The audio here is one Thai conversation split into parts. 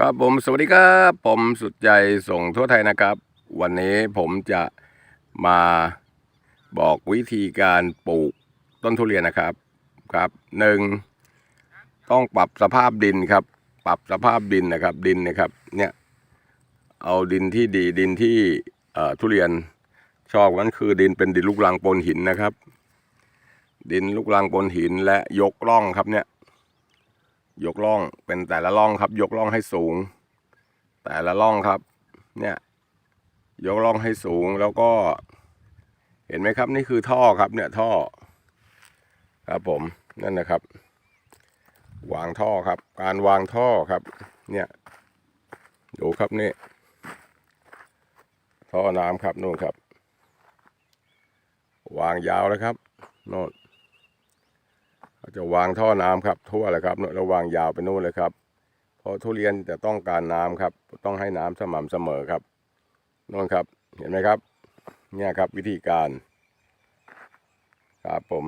ครับผมสวัสดีครับผมสุดใจส่งทั่วไทยนะครับ วันนี้ผมจะมาบอกวิธีการปลูกต้นทุเรียนนะครับครับหนึ่งต้องปรับสภาพดินครับ ปรับสภาพดินนะครับดินนะครับเนี่ยเอาดินที่ดีดินที่เอ่อทุเรียนชอบนั้นคือดินเป็นดินลูกรังปนหินนะครับ ดินลูกรังปนหินและยกร่องครับเนี่ย ยกล่องเป็นแต่ละร่องครับ ยกล่องให้สูง แต่ละร่องครับ เนี่ย ยกล่องให้สูงแล้วก็ เห็นไหมครับ นี่คือท่อครับ เนี่ยท่อ ครับผมนั่นนะครับ วางท่อครับ การวางท่อครับ เนี่ยดูครับนี่ท่อน้ำครับนู่นครับ วางยาวแล้วครับโน่น จะวางท่อน้ำครับทั่วเลยครับแล้ววางยาวไปนู่นเลยครับ เพราะทุเรียนจะต้องการน้ำครับ ต้องให้น้ำสม่ำเสมอครับนู่นครับ เห็นไหมครับ เนี่ยครับวิธีการ ครับผม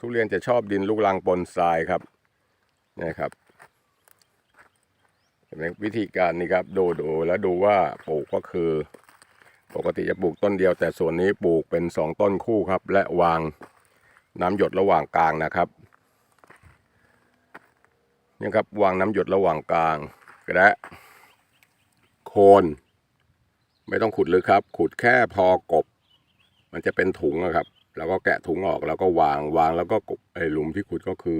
ทุเรียนจะชอบดินลูกรังปนทรายครับเนี่ยครับเห็นไหมวิธีการนี้ครับ ดูดูแล้วดูว่าปลูกก็คือ ปกติจะปลูกต้นเดียว แต่ส่วนนี้ปลูกเป็นสองต้นคู่ครับ และวาง น้ำหยดระหว่างกลางนะครับนี่ครับวางน้ำหยดระหว่างกลางและโคน ไม่ต้องขุดลึกครับ ขุดแค่พอกบ มันจะเป็นถุงนะครับ แล้วก็แกะถุงออกแล้วก็วางวางแล้วก็กบไอ้หลุมที่ขุดก็คือ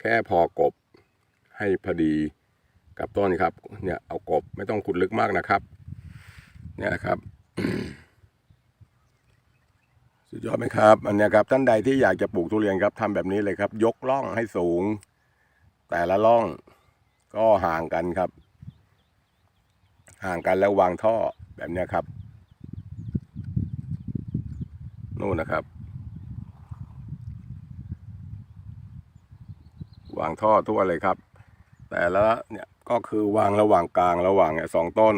แค่พอกบให้พอดีกับต้นครับ เนี่ยเอากบไม่ต้องขุดลึกมากนะครับ เนี่ยนะครับ สุดยอด ไหมครับอันนี้ครับท่านใดที่อยากจะปลูกทุเรียนครับทำแบบนี้เลยครับ ยกร่องให้สูง แต่ละร่องก็ห่างกันครับ ห่างกันแล้ววางท่อแบบนี้ครับ นู่นนะครับ วางท่อทั่วเลยครับ แต่ละเนี่ยก็คือวางระหว่างกลางระหว่างเนี่ยสองต้น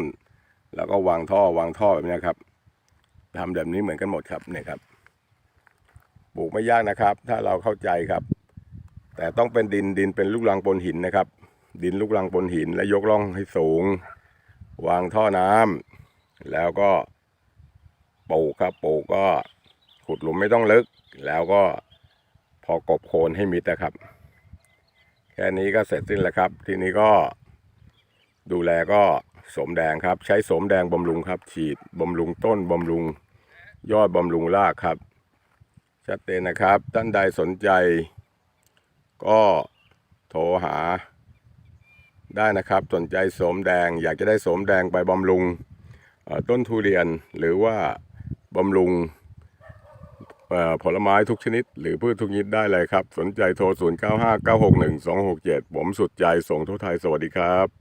แล้วก็วางท่อวางท่อแบบนี้ครับทำแบบนี้เหมือนกันหมดครับเนี่ยครับ ลูกไม่ยากนะครับ ถ้าเราเข้าใจครับ แต่ต้องเป็นดินดินเป็นลูกรังปนหินนะครับ ดินลูกรังปนหิน และยกร่องให้สูง วางท่อน้ำแล้วก็ปลูกครับปลูกก็ขุดหลุมไม่ต้องลึก แล้วก็พอกบโคนให้มิดนะครับ แค่นี้ก็เสร็จสิ้นแล้วครับ ทีนี้ก็ดูแลก็สมแดงครับ ใช้สมแดงบำรุงครับ ฉีดบำรุงต้นบำรุงยอดบำรุงรากครับ ชัดเจนนะครับ ท่านใดสนใจ ก็โทรหา ได้นะครับสนใจสมแดง อยากจะได้สมแดงไปบำรุงต้นทุเรียนหรือว่าบำรุงผลไม้ทุกชนิด หรือพืชทุกชนิดได้เลยครับ สนใจโทร 0 9 5 9 6 1 2 6 7ผมสุดใจส่งทั่วไทยสวัสดีครับ